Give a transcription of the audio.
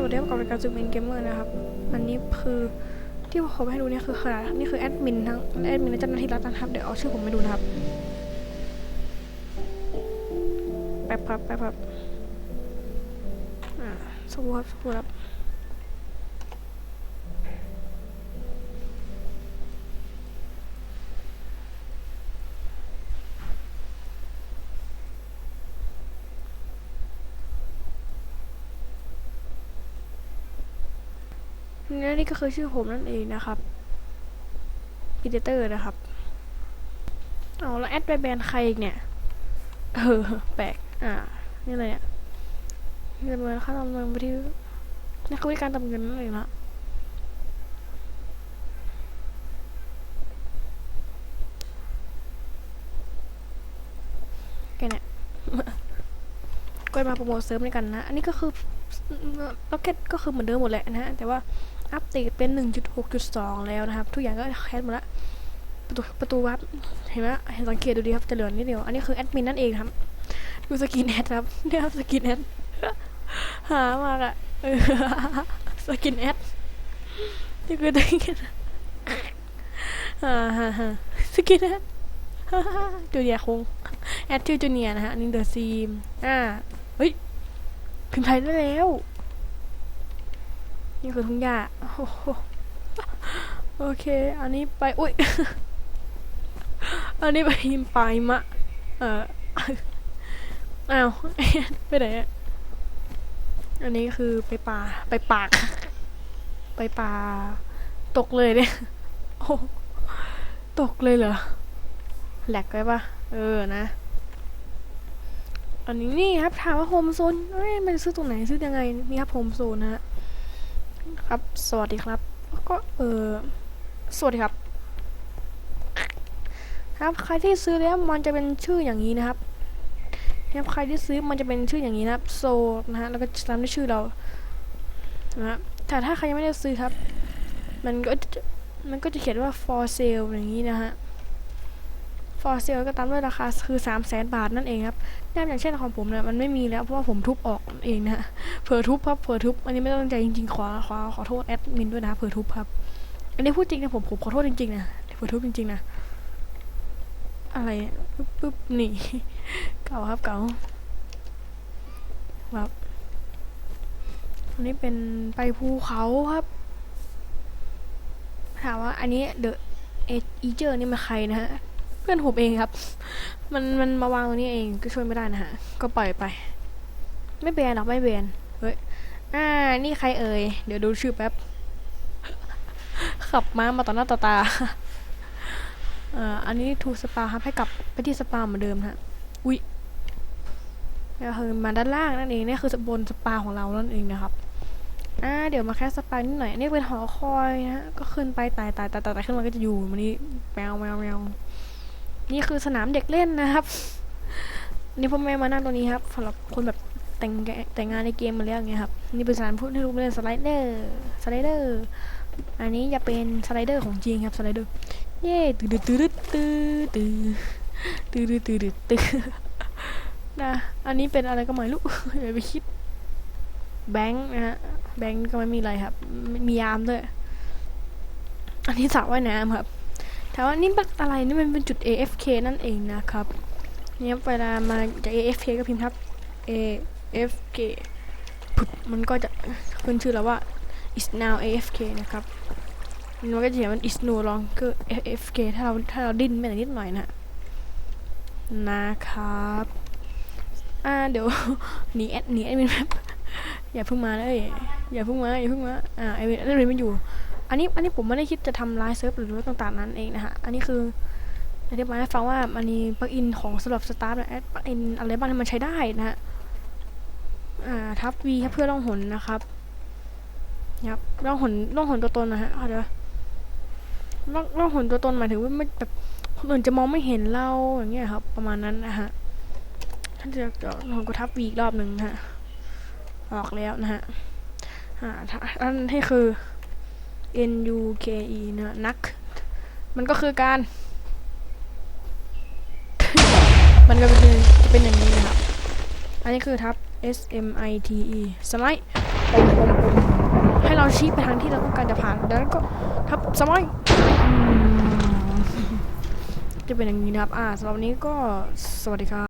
สวัสดีครับกับรายการซูมินเกมเมอร์นะครับ อันนี้คือที่ผมให้ดูเนี่ยคือขนาดนี่คือแอดมินทั้งแอดมินและเจ้าหน้าที่รัฐนะครับ เดี๋ยวเอาชื่อผมไปดูนะครับ แป๊บครับแป๊บครับอ่าสวัสดีครับสวัสดีครับ และนี่ก็คือชื่อผมนั่นเองนะครับพีเตอร์นะครับเอาแล้วแอดไปแบนใครอีกเนี่ย เออ แปลก อ่า นี่อะไรอะนี่ดำเนินค่าดำเนินไปที่นี่คือวิการดำเนินนั่นเองนะแกเนี่ยก็มาโปรโมทเซิร์ฟด้วยกันนะ อันนี้ก็คือล็อกเก็ตก็คือเหมือนเดิมหมดแหละนะฮะ แต่ว่า อัปเดตเป็น 1.6.2 แล้วนะครับ ทุกอย่างก็แคสหมดละประตูประตูวับเห็นไหมเห็นสังเกตดูดีครับจะเหลือนิดเดียว อันนี้คือแอดมินนั่นเองครับ ดูสกินแอดครับเนี่ยครับสกินแอดหามากอะสกินแอดนี่คือตัวนี้ฮ่าฮ่าฮ่าสกินแอดจูเนียคงแอดชื่อจูเนียนะฮะนนี่เดอะซีมอ่าเฮ้ยพิมพ์ไทยได้แล้ว นี่คือทุ่งหญ้าโอ้โหโอเค อันนี้ไป อุ้ย อันนี้ไปยิมปลายมะ เอออ้าวไปไหนอะอันนี้คือไปป่า ไปปาก ไปป่า ตกเลยเนี่ยโอ้ตกเลยเหรอ แหลกไปปะเออนะ อันนี้นี่ครับถามว่าโฮมโซนเอ้ยมันซื้อตรงไหนซื้อยังไง นี่ครับโฮมโซนนะฮะ ครับ สวัสดีครับ ก็เออสวัสดีครับ ครับ ใครที่ซื้อแล้วมันจะเป็นชื่ออย่างนี้นะครับนะครับใครที่ซื้อมันจะเป็นชื่ออย่างนี้นะครับ โซนะฮะแล้วก็ตามด้วยชื่อเรานะฮะแต่ถ้าใครยังไม่ได้ซื้อครับ มันก็มันก็จะเขียนว่า for sale อย่างนี้นะฮะ for sale ก็ตามด้วยราคาคือ3 0 0แสนบาทนั่นเองครับแนบอย่างเช่นของผมเนี่ยมันไม่มีแล้วเพราะว่าผมทุบออกเองนะเผลอทุบครับเผลอทุบอันนี้ไม่ต้องใจจริงๆขอขอขอโทษแอดมินด้วยนะเผลอทุบครับ อันนี้พูดจริงนะผมผมขอโทษจริงๆนะเผลอทุบจริงๆนะอะไรปึ๊บปึ๊บนี่เก่าครับเก่าแบบอันนี้เป็นไปภูเขาครับถามว่าอันนี้เดอะเอเจอร์นี่มันใครนะฮะ พื่อนผมเองครับ มันมันมาวางตรงนี้เองก็ช่วยไม่ได้นะฮะ ก็ปล่อยไป ไม่เบนหรอกไม่เบนเฮ้ยอ่า นี่ใครเอ่ย เดี๋ยวดูชื่อแป๊บ ขับม้ามาต่อหน้าต่อตาอ่าอันนี้ทูสปาครับให้กลับไปที่สปาเหมือนเดิมฮะ อุ๊ยก็คือมาด้านล่างนั่นเองนี่คือบนสปาของเรานั่นเองนะครับ อ่า เดี๋ยวมาแค่สปานิดหน่อย อันนี้เป็นหอคอยนะฮะ ก็ขึ้นไปไต่ไต่ไต่ไต่ขึ้นมาก็จะอยู่มันนี่แมวแมวแมว นี่คือสนามเด็กเล่นนะครับ นี่พ่อแม่มานั่งตรงนี้ครับสำหรับคนแบบแต่งแต่งงานในเกมมาแล้วอย่างเงี้ยครับ นี่เป็นสนามพูดให้ลูกเล่นสไลเดอร์สไลเดอร์อันนี้จะเป็นสไลเดอร์ของจริงครับสไลเดอร์เย่ตื้อตื้อตื้อตื้อตื้อตื้อตื้อตื้อตื้อนะอันนี้เป็นอะไรก็ไม่รู้อย่าไปคิดแบงค์นะฮะแบงค์ก็ไม่มีอะไรครับ มียามด้วย อันนี้สระว่ายน้ำครับ แต่ว่านี่เป็นอะไรนี่มันเป็นจุด AFK นั่นเองนะครับเนี่ยเวลามาจาก AFK ก็พิมพ์ครับ AFK ปุ๊บมันก็จะขึ้นชื่อแล้วว่า is now AFK นะครับมันก็จะเขียนว่า is no longer AFK ถ้าเราถ้าเราดิ้นไปนิดหน่อยนะนะครับอ่าเดี๋ยวหนีแอดหนีแอดมินแบบอย่าเพิ่งมาเลยอย่าเพิ่งมาอย่าเพิ่งมาอ่าแอดมินแอดมินไม่อยู่ อันนี้อันนี้ผมไม่ได้คิดจะทำไลฟ์เซิร์ฟหรือว่าต่างๆนั้นเองนะฮะ อันนี้คืออธิบายให้ฟังว่ามันมีปลั๊กอินของสำหรับสตาร์ทนะปลั๊กอินอะไรบ้างที่มันใช้ได้นะฮะ อ่าทับวีเพื่อล่องหนนะครับครับล่องหนล่องหนตัวตนนะฮะเข้าใจปะล่องล่องหนตัวตนหมายถึงว่าไม่แบบคนอื่นจะมองไม่เห็นเราอย่างเงี้ยครับ ประมาณนั้นนะฮะท่านจะจะลองกดทับวีอีกรอบหนึ่งนะฮะ ออกแล้วนะฮะ อ่าอันที่คือ N U K E นะนัก มันก็คือการ มันก็เป็นจะเป็นอย่างนี้นะครับ อันนี้คือทับ S M I T E สมัยปุ่มปุ่มปุ่มให้เราชี้ไปทางที่เราต้องการจะผ่านแล้วก็ทับสมอยอืมจะเป็นอย่างนี้นะครับ อ่าสำหรับวันนี้ก็สวัสดีครับ